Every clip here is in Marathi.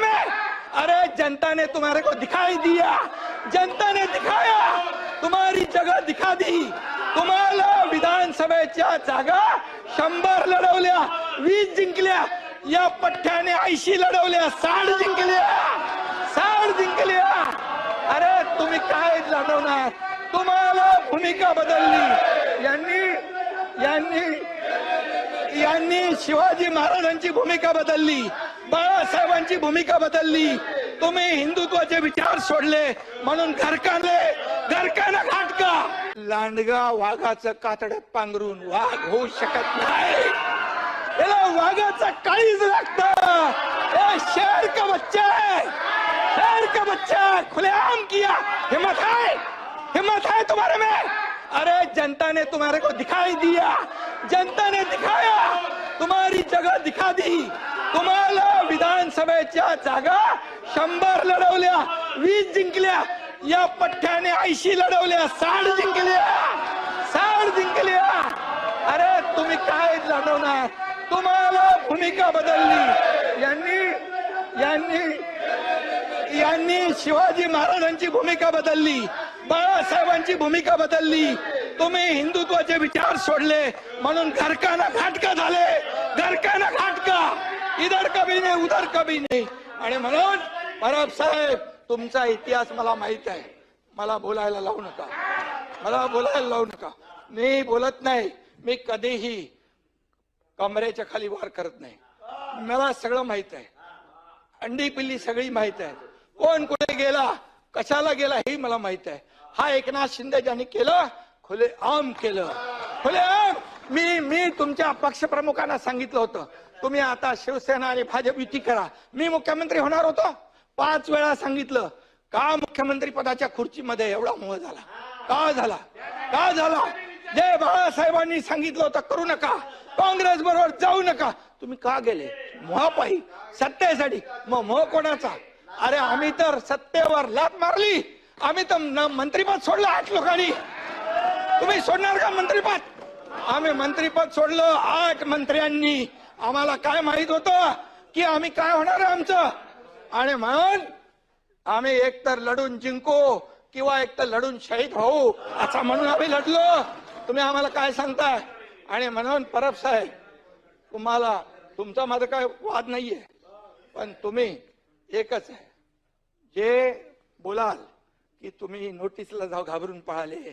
में अरे जनता ने तुम्हारे को दिखाई दिया। जनता ने दिखाया। तुम्हारी जगह दिखा दी। तुम्हाला विधानसभेच्या जागा शंभर लढवल्या वीस जिंकल्या या पठ्ठ्याने ऐंशी लढवल्या साठ जिंकल्या साठ जिंकल्या. अरे तुम्ही काय लढवणार? तुम्हाला भूमिका बदलली. यांनी यांनी यांनी शिवाजी महाराजांची भूमिका बदलली. बाळासाहेबांची भूमिका बदलली. तुम्ही हिंदुत्वाचे विचार सोडले म्हणून घरकाने घरकाना घाटका लांडगा वाघाचं कातड्यात पांघरून वाघ होऊ शकत नाही. याला वाघाचं काळीच लागत. शेर का बच्चा है? शेर का बच्चा खुलेआम किया. हिम्मत है? हिम्मत है तुम्हारे में? अरे जनता ने तुम्हारे को दिखाई दिया। जनता ने दिखाया। तुम्हारी जगह दिखा दी। तुम्हाला विधानसभेच्या जागा शंभर लढवल्या वीस जिंकल्या या पठ्ठ्याने ऐंशी लढवल्या साठ जिंकल्या साठ जिंकल्या. अरे तुम्ही काय लढवणार तुम्हाला भूमिका बदलली. यांनी यांनी यांनी शिवाजी महाराजांची भूमिका बदलली बाळासाहेबांची भूमिका बदलली. तुम्ही हिंदुत्वाचे विचार सोडले म्हणून घरकाना घाटका झाले. घरकाना घाटका. इधर कभी नाही उधर कभी नाही. आणि म्हणून परब साहेब तुमचा इतिहास मला माहीत आहे. मला बोलायला लावू नका. मला बोलायला लावू नका. मी बोलत नाही. मी कधीही कमरेच्या खाली वार करत नाही. मला सगळं माहीत आहे. अंडी पिल्ली सगळी माहीत आहे. कोण कुठे गेला कशाला गेला हे मला माहीत आहे. हा एकनाथ शिंदे ज्यांनी केलं खुले आम केलं. खुले आम! मी मी तुमच्या पक्षप्रमुखांना सांगितलं होतं. तुम्ही आता शिवसेना आणि भाजप युती करा. मी मुख्यमंत्री होणार होतो. पाच वेळा सांगितलं. का मुख्यमंत्री पदाच्या खुर्चीमध्ये एवढा मोह झाला? का झाला? का झाला? जे बाळासाहेबांनी सांगितलं होतं करू नका. काँग्रेस बरोबर जाऊ नका. तुम्ही का गेले? मोहापाई सत्तेसाठी. मग मोह कोणाचा? अरे आम्ही तर सत्तेवर लात मारली. आम्ही तर मंत्रीपद सोडलं आठ लोकांनी. सोडणार का मंत्रीपद? आम्ही मंत्रीपद सोडलं आठ मंत्र्यांनी आम्हाला काय माहीत होतं की आम्ही काय होणार आहे आमचं? आणि म्हणून आम्ही एकतर लढून जिंकू किंवा एकतर लढून शहीद होऊ असं म्हणून आम्ही लढलो. तुम्ही आम्हाला काय सांगताय? आणि म्हणून परब साहेब तुम्हाला तुमचा माझा काय वाद नाहीये पण तुम्ही एकच आहे. जे बोलाल की तुम्ही नोटीसला जाऊ घाबरून पळाले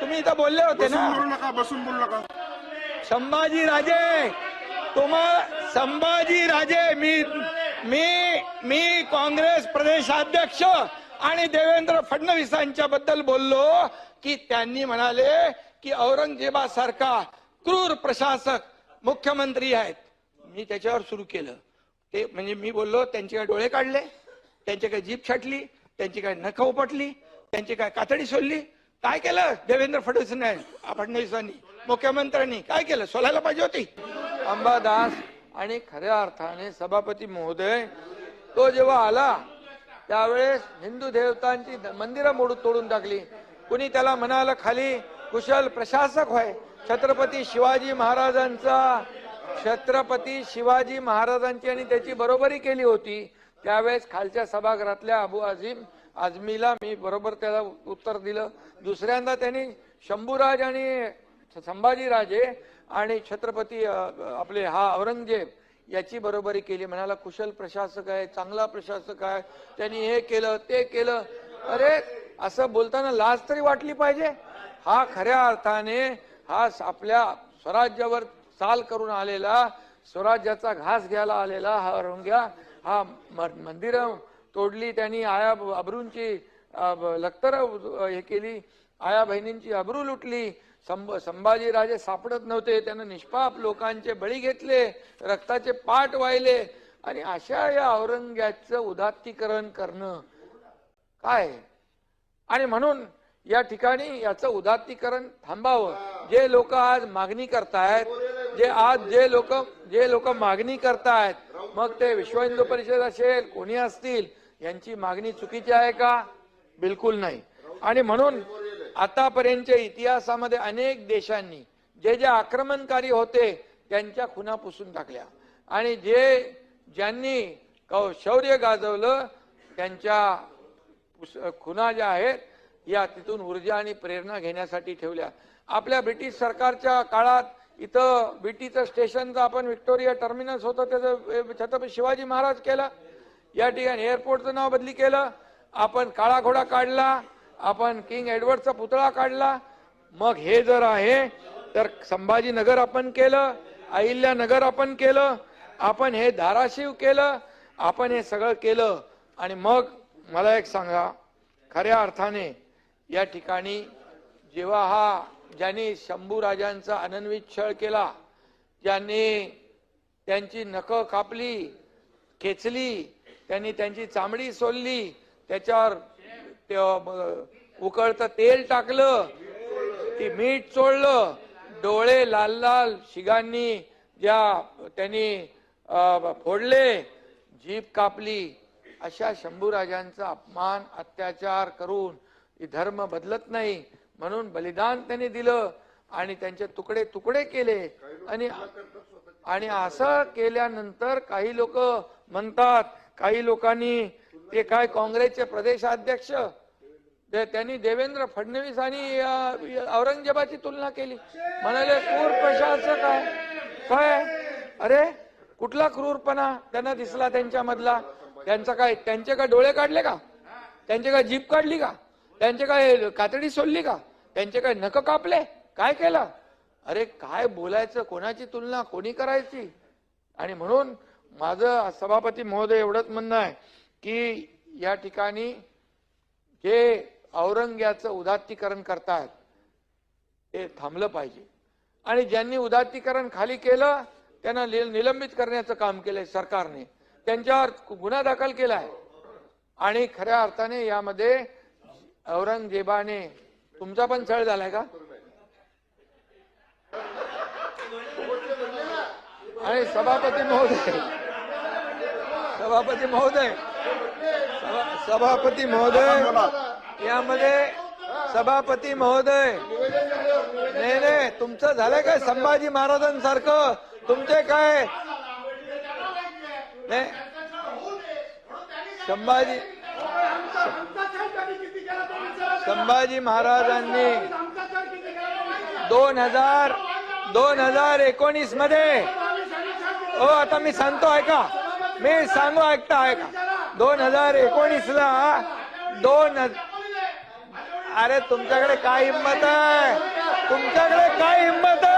तुम्ही इथं बोलले होते बसून ना बोलू नका बसून बोलू नका. संभाजी राजे तुम्हा संभाजी राजे मी मी मी काँग्रेस प्रदेशाध्यक्ष आणि देवेंद्र फडणवीसांच्या बद्दल बोललो की त्यांनी म्हणाले की औरंगजेबासारखा क्रूर प्रशासक मुख्यमंत्री आहेत. मी त्याच्यावर सुरू केलं. ते म्हणजे मी बोललो त्यांचे काय डोळे काढले त्यांची काय जीप छाटली त्यांची काय नख उपटली त्यांची काय कातडी सोडली काय केलं? देवेंद्र फडणवीसांनी? फडणवीसांनी. मुख्यमंत्र्यांनी. काय केलं? सोलायला पाहिजे होती. अंबादास आणि खऱ्या अर्थाने सभापती महोदय तो जेव्हा आला त्यावेळेस हिंदू देवतांची मंदिरं मोडून तोडून टाकली. कुणी त्याला म्हणालं खाली कुशल प्रशासक होय छत्रपती शिवाजी महाराजांचा छत्रपती शिवाजी महाराजांची आणि त्याची बरोबरी केली होती. त्यावेळेस खालच्या सभागृहातल्या अबू आझिम आझमीला मी बरोबर त्याला उत्तर दिलं. दुसऱ्यांदा त्यांनी शंभूराज आणि संभाजीराजे आणि छत्रपती आपले हा औरंगजेब याची बरोबरी केली. म्हणाला कुशल प्रशासक आहे चांगला प्रशासक आहे. त्यांनी हे केलं ते केलं. अरे असं बोलताना लाज तरी वाटली पाहिजे. हा खऱ्या अर्थाने हा आपल्या स्वराज्यावर चाल करून आलेला स्वराज्याचा घास घ्यायला आलेला हा औरंग्या हा मंदिर तोडली त्यांनी आया अब्रूंची लखतर हे केली आया बहिणींची अब्रू लुटली. संभ संभाजीराजे सापडत नव्हते त्यानं निष्पाप लोकांचे बळी घेतले रक्ताचे पाठ वाहिले आणि अशा या औरंग्याचं उदात्तीकरण करणं. काय? आणि म्हणून या ठिकाणी याचं उदात्तीकरण थांबावं. जे लोक आज मागणी करतायत जे आज जे लोक जे लोक मागणी करतायत मग ते विश्व हिंदू परिषद असेल कोणी असतील यांची मागणी चुकीची आहे का? बिलकुल नाही. आणि म्हणून आतापर्यंतच्या इतिहासामध्ये अनेक देशांनी जे जे आक्रमणकारी होते त्यांच्या खुना पुसून टाकल्या. आणि जे ज्यांनी कौ- शौर्य गाजवलं त्यांच्या पुस- खुना ज्या आहेत या तिथून ऊर्जा आणि प्रेरणा घेण्यासाठी ठेवल्या. आपल्या ब्रिटिश सरकारच्या काळात इथं बीटीचं स्टेशनचं आपण व्हिक्टोरिया टर्मिनस होतं त्याचं छत्रपती शिवाजी महाराज केलं. या ठिकाणी एअरपोर्टचं नाव बदली केलं. आपण काळा घोडा काढला आपण किंग एडवर्डचा पुतळा काढला. मग हे जर आहे तर संभाजीनगर आपण केलं अहिल्यानगर आपण केलं आपण हे धाराशिव केलं आपण हे सगळं केलं. आणि मग मला एक सांगा खऱ्या अर्थाने या ठिकाणी जेव्हा हा ज्यांनी शंभू राजांचा अनन्वित छळ केला ज्यांनी त्यांची नखं कापली खेचली त्यांनी त्यांची चामडी सोलली त्याच्यावर ते, उकळतं तेल टाकलं ती मीठ चोळलं डोळे लाल लाल शिगांनी ज्या त्यांनी फोडले जीप कापली अशा शंभूराजांचा अपमान अत्याचार करून धर्म बदलत नाही. म्हणून बलिदान त्यांनी दिलं आणि त्यांचे तुकडे तुकडे केले. आणि आणि असं केल्यानंतर काही लोक म्हणतात काही लोकांनी ते काय काँग्रेसचे प्रदेशाध्यक्ष ते- त्यांनी देवेंद्र फडणवीस आणि औरंगजेबाची तुलना केली. म्हणाले क्रूर प्रशासक आहे. काय? अरे कुठला क्रूरपणा? त्यांना दिसला त्यांच्या मधला त्यांचा काय त्यांचे काय डोळे काढले का? त्यांचे काय जीप काढली का? त्यांचे काय कातडी सोडली का? त्यांचे काय नख कापले? काय केलं? अरे काय बोलायचं? कोणाची तुलना? कोणी करायची? आणि म्हणून माझं सभापती महोदय एवढंच म्हणणं आहे की या ठिकाणी जे औरंग्याचं उदात्तीकरण करतात ते थांबलं पाहिजे. आणि ज्यांनी उदात्तीकरण खाली केलं त्यांना नि- निलंबित करण्याचं काम केलंय सरकारने. त्यांच्यावर गुन्हा दाखल केलाय. आणि खऱ्या अर्थाने यामध्ये औरंगजेबाने तुमचा पण छळ झालाय का? आणि सभापती महोदय. सभापती महोदय. सभापती महोदय. यामध्ये सभापती महोदय. नाही नाही तुमचं झालंय काय संभाजी महाराजांसारखं? तुमचे काय? नाही. संभाजी संभाजी महाराजांनी दोन हजार दोन हजार एकोणीसमध्ये हो आता मी सांगतो ऐका. मी सांगू ऐकता ऐका. दोन हजार एकोणीस ला दोन अरे तुमच्याकडे काय हिंमत आहे? तुमच्याकडे काय हिंमत आहे